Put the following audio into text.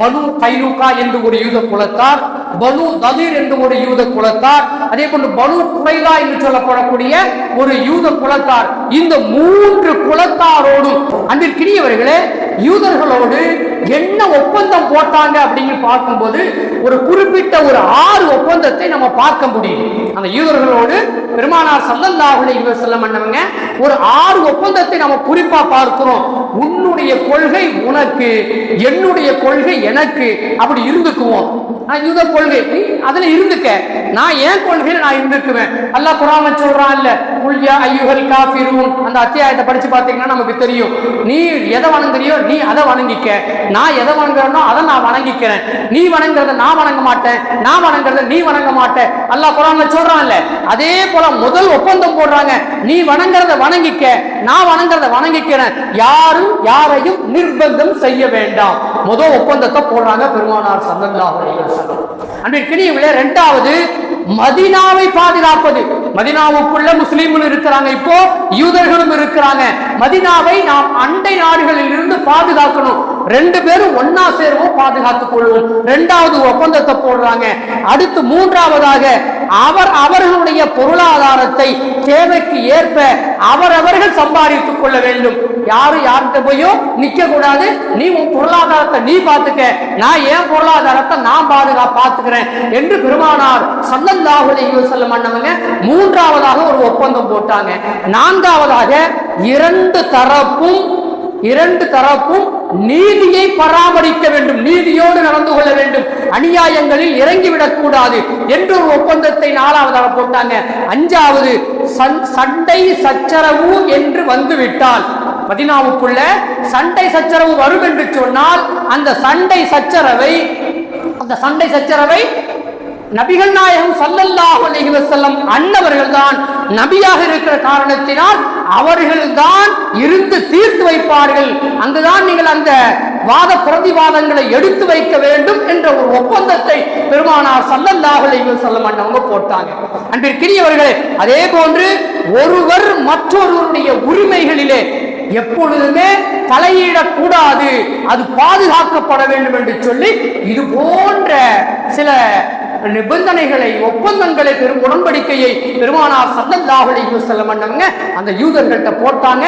பனு கைலுகா என்று ஒரு யூத குலத்தார் பனு தலீர் என்று ஒரு யூத குலத்தார் அதே போன்று பனு குறைலா என்று சொல்லப்படக்கூடிய ஒரு யூத குலத்தார். இந்த மூன்று குலத்தாரோடும் அன்றிற்கினியவர்களே யூதர்களோடு என்ன ஒப்பந்தம் போட்டாங்க அப்படின்னு பார்க்கும்போது ஒரு குறிப்பிட்ட ஒரு ஆறு ஒப்பந்தத்தை நம்ம பார்க்க முடியும் அந்த யூதர்களோடு பெருமானார் சல்லல்லாஹுலே இவர் செல்லம் பண்ணவங்க ஒரு ஆறு ஒப்பந்தத்தை நம்ம குறிப்பா பார்க்கிறோம். உன்னுடைய கொள்கை உனக்கு என்னுடைய கொள்கை எனக்கு அப்படி இருந்துக்குவோம். நான் யூத கொள்கை நீ அதுல இருந்துக்க. நான் என் கொள்கையில நான் இருந்துக்குவேன்? அல்லாஹ் குரான் சொல்றான் இல்ல புல்யா ஐயுகல் காஃபிரும் அந்த அத்தியாயத்தை படிச்சு பார்த்தீங்கன்னா நமக்கு தெரியும். நீ எதை வணங்குறியோ நீ அதை வணங்கிக்க. நான் எதை வணங்குறேனோ அதை நான் வணங்கிக்கிறேன். நீ வணங்குறத நான் வணங்க மாட்டேன். நான் வணங்குறத நீ வணங்க மாட்டேன் அல்லாஹ் குரான்ல சொல்றான்ல அதே போல முதல் ஒப்பந்தம் போடுறாங்க. நீ வணங்குறத வணங்கிக்க. நான் வணங்குறத வணங்கிக்கிறேன். யாரும் யாரையும் நிர்பந்தம் செய்ய வேண்டாம். முதல் ஒப்பந்தத்தை போடுறாங்க பெருமானார் சந்தந்தா அலைஹி ரெண்டாவது மதினாவை பாதுகாப்பது. மதினாவுக்குள்ள முஸ்லீம்கள் இருக்கிறாங்க இப்போ யூதர்களும் இருக்கிறாங்க. மதினாவை நாம் அண்டை நாடுகளில் இருந்து பாதுகாக்கணும். ரெண்டு பேரும் ஒன்னா சேருவோம் பாதுகாத்துக் கொள்வோம். இரண்டாவது ஒப்பந்தத்தை போடுறாங்க. அடுத்து மூன்றாவதாக அவர் அவர்களுடைய பொருளாதாரத்தை தேவைக்கு ஏற்ப அவரவர்கள் சம்பாதித்துக் கொள்ள வேண்டும். யாரு யார்கிட்ட போயோ நிக்க கூடாது. நீ உன் பொருளாதாரத்தை நீ பார்த்துக்க நான் என் பொருளாதாரத்தை நான் பாதுகா பார்த்துக்கிறேன் என்று பெருமானார் சல்லல்லாஹு அலைஹி வஸல்லம் அண்ணவங்க மூன்றாவதாக ஒரு ஒப்பந்தம் போட்டாங்க. நான்காவதாக இரண்டு தரப்பும் இரண்டு தரப்பும் நீதியை பராமரிக்க வேண்டும் நீதியோடு நடந்து கொள்ள வேண்டும். அநியாயங்களில் இறங்கிவிடக் கூடாது என்று ஒரு ஒப்பந்தத்தை நாலாவதாக போட்டாங்க. அஞ்சாவது சண்டை சச்சரவு என்று வந்துவிட்டால். மதினாவுக்குள்ள சண்டை சச்சரவு வரும் என்று சொன்னால் அந்த சண்டை சச்சரவை அந்த சண்டை சச்சரவை நபிகள் நாயகம் சல்லல்லாஹு அலைஹி வஸல்லம் அன்னவர்கள் தான் நபியாக இருக்கிற காரணத்தினால் அவர்கள் தான் இருந்து தீர்த்து வைப்பார்கள். அங்குதான் நீங்கள் அந்த வாத பிரதிவாதங்களை எடுத்து வைக்க வேண்டும் என்ற ஒரு ஒப்பந்தத்தை பெருமானார் சல்லல்லாஹு அலைஹி வஸல்லம் அண்ணவங்க போட்டாங்க. அன்பிற்கினியவர்களே அதே போன்று ஒருவர் மற்றொருவருடைய உரிமைகளிலே எப்பொழுதுமே தலையிடக்கூடாது. அது பாதுகாக்கப்பட வேண்டும் என்று சொல்லி இது போன்ற சில நிபந்தனைகளை ஒப்பந்தங்களை பெரும் உடன்படிக்கையை பெருமானார் சல்லல்லாஹு அலைஹி வஸல்லம் அந்த யூதர்கள்ட்ட போட்டாங்க.